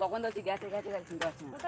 কখন ধরছি? গেছে গেছে গেছে শুনতে পাচ্ছি না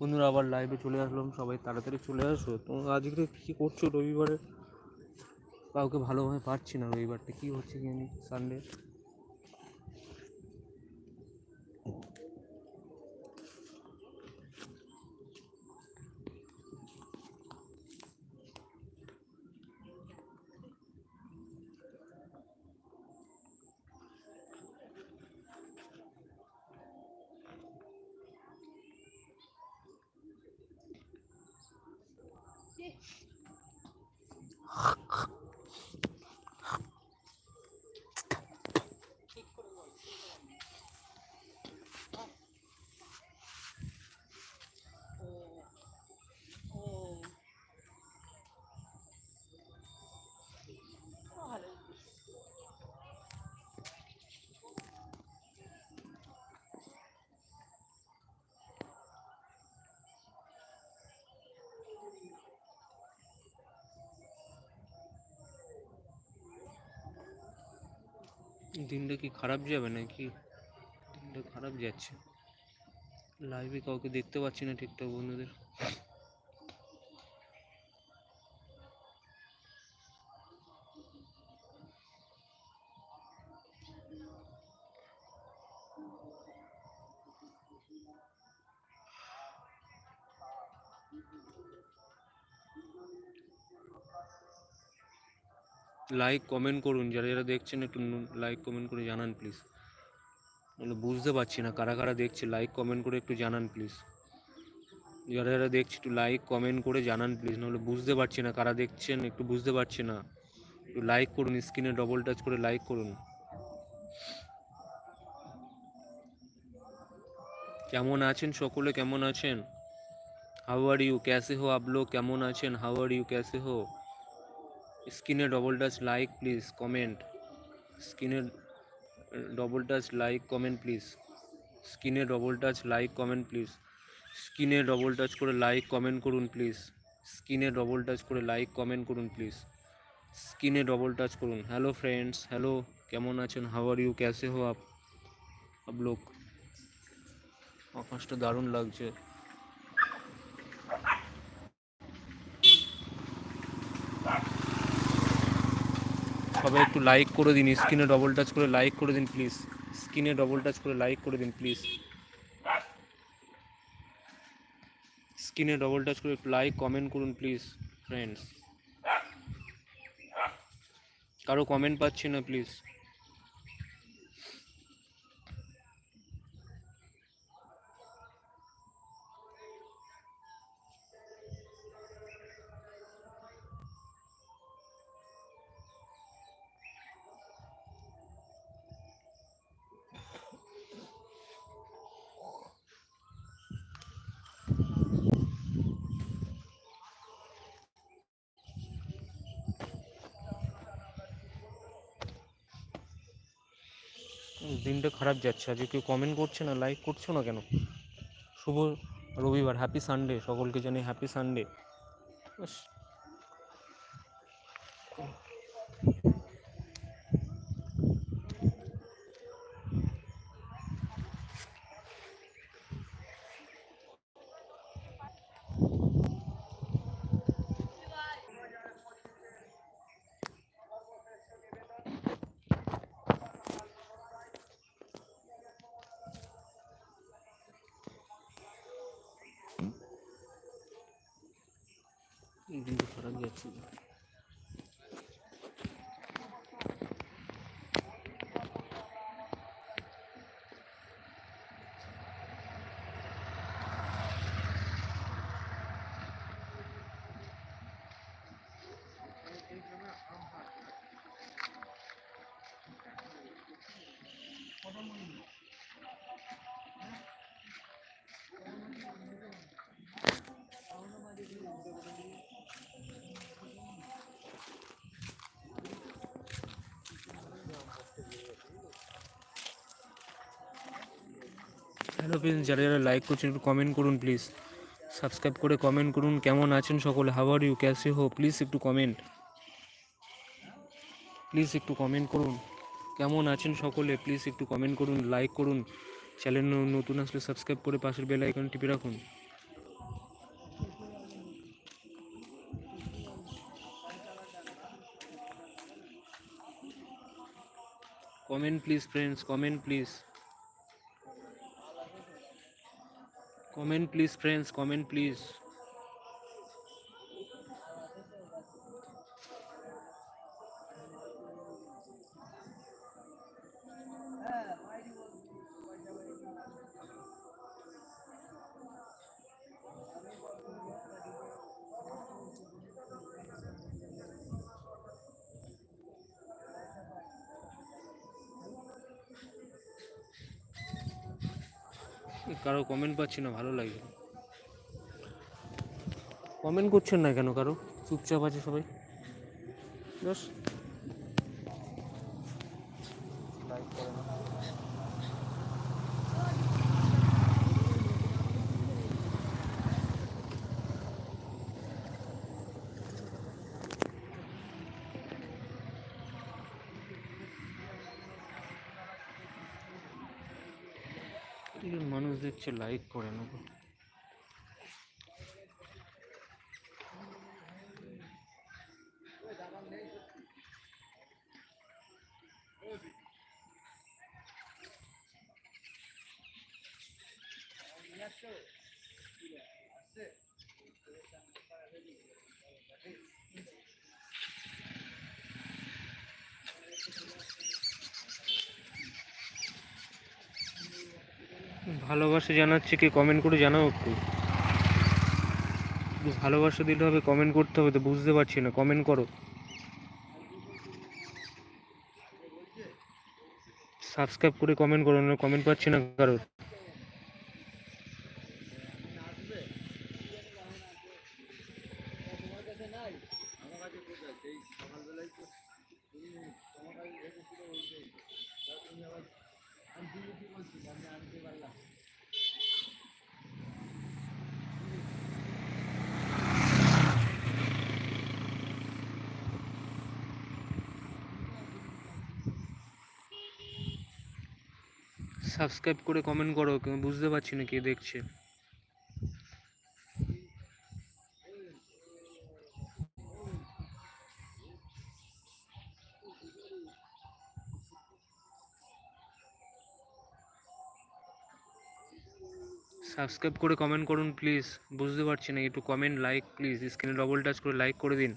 বন্ধুরা, আবার লাইভে চলে আসলাম। সবাই তাড়াতাড়ি চলে আসো। তো আজকে কী করছ রবিবারে? কাউকে ভালোভাবে পাচ্ছি না রবিবারটা। কী হচ্ছে কি সানডে দিনটা কি খারাপ যাবে নাকি? দিনটা খারাপ যাচ্ছে। লাইভে কাউকে দেখতে পাচ্ছি না ঠিকঠাক বন্ধুদের। লাইক কমেন্ট করুন। যারা যারা দেখছেন, একটু লাইক কমেন্ট করে জানান প্লিজ নাহলে বুঝতে পারছি না, কারা কারা দেখছে লাইক কমেন্ট করে একটু জানান প্লিজ যারা যারা দেখছে, একটু লাইক কমেন্ট করে জানান প্লিজ নাহলে বুঝতে পারছি না কারা দেখছেন, একটু বুঝতে পারছি না। একটু লাইক করুন স্ক্রিনে ডবল টাচ করে লাইক করুন। কেমন আছেন সকলে? কেমন আছেন? হাউ আর ইউ ক্যাসে হো আপ লোক, কেমন আছেন? হাউ আর ইউ ক্যাসে হো। স্ক্রিনে double touch like please comment স্ক্রিনে double touch like comment please স্ক্রিনে double touch like comment please স্ক্রিনে ডবল টাচ করে লাইক কমেন্ট করুন প্লিজ স্ক্রিনে ডবল টাচ করে লাইক কমেন্ট করুন প্লিজ স্ক্রিনে ডবল টাচ করুন। হ্যালো ফ্রেন্ডস হ্যালো কেমন আছেন? হাউ আর ইউ ক্যাসে হো আপ? আপ লোক? আকাশটা দারুণ লাগছে। সবাই একটু লাইক করে দিন স্ক্রিনে ডবল টাচ করে লাইক করে দিন প্লিজ স্ক্রিনে ডবল টাচ করে লাইক করে দিন প্লিজ স্ক্রিনে ডবল টাচ করে একটু লাইক কমেন্ট করুন প্লিজ ফ্রেন্ডস কারও কমেন্ট পাচ্ছি না প্লিজ দিনটা খারাপ যাচ্ছে। আজকে কেউ কমেন্ট করছে না লাইক করছ না কেন? শুভ রবিবার হ্যাপি সানডে সকলকে জানি হ্যাপি সানডে দিনটা খারাপ যাচ্ছে হ্যালো প্লিজ যারা যারা লাইক করছেন, একটু কমেন্ট করুন প্লিজ সাবস্ক্রাইব করে কমেন্ট করুন, কেমন আছেন সকলে? হাওয়ার ইউ ক্যাসে হো প্লিজ একটু কমেন্ট প্লিজ একটু কমেন্ট করুন। কেমন আছেন সকলে? প্লিজ একটু কমেন্ট করুন লাইক করুন। চ্যানেল নতুন আসলে সাবস্ক্রাইব করে পাশের বেল আইকন টিপে রাখুন। Comment please friends comment please comment please friends comment please কারও কমেন্ট পাচ্ছি না ভালো লাগছে কমেন্ট করছেন না কেন কারও? চুপচাপ আছে সবাই? বাস করে মানুষ দেখছে লাইক করে না ভালোবাসা জানাচ্ছে কি? কমেন্ট করে জানাও একটু। ভালোবাসা দিতে হবে কমেন্ট করতে হবে তো বুঝতে পারছি না কমেন্ট করো। সাবস্ক্রাইব করে কমেন্ট করো, না কমেন্ট পাচ্ছি না কারোর। সাবস্ক্রাইব করে কমেন্ট করো বুঝতে পারছি না কে দেখছে। সাবস্ক্রাইব করে কমেন্ট করুন প্লিজ বুঝতে পারছি না, একটু কমেন্ট লাইক প্লিজ স্ক্রিনে ডবল টাচ করে লাইক করে দিন।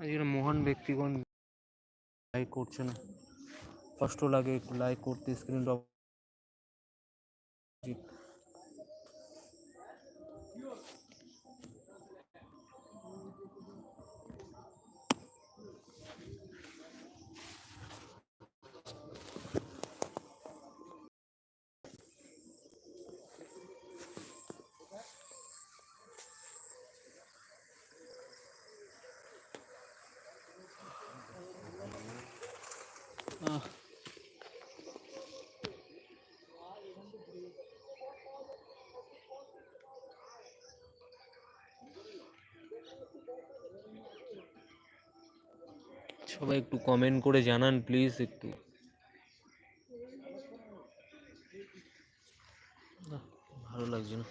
আজকে মহান ব্যক্তিগণ লাইক করছে না। কষ্ট লাগে, একটু লাইক করতে স্ক্রিন ডবল সবাই একটু কমেন্ট করে জানান প্লিজ একটু। ভালো লাগছে না।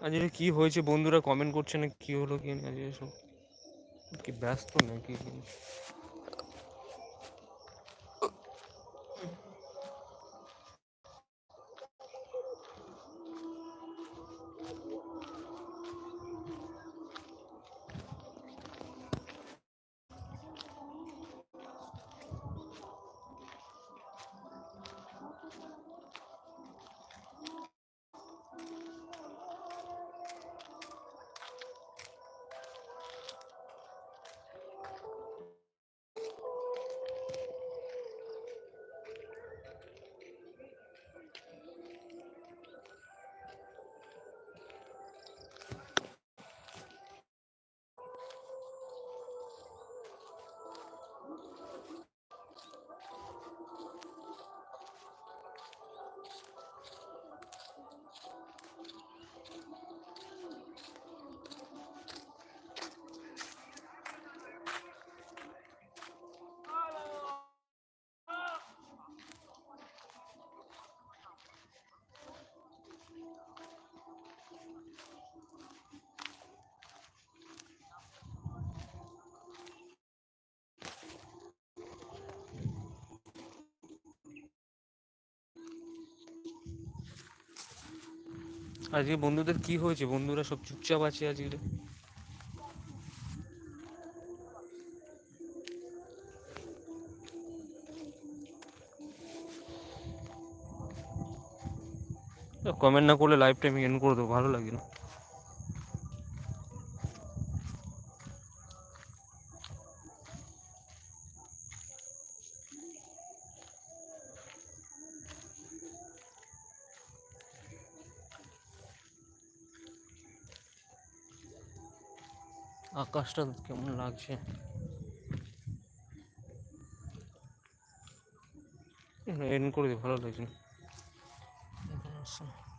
আজকে কি হয়েছে? বন্ধুরা কমেন্ট করছে না কি হলো কি না আজকে কি ব্যস্ত নাকি? আজকে বন্ধুদের কি হয়েছে? বন্ধুরা সব চুপচাপ আছে আজকে? কমেন্ট না করলে লাইভ টাইম এন্ড করে দেবো, ভালো লাগে না। আকাশটা কেমন লাগছে? এন করে ভালো লাগছে।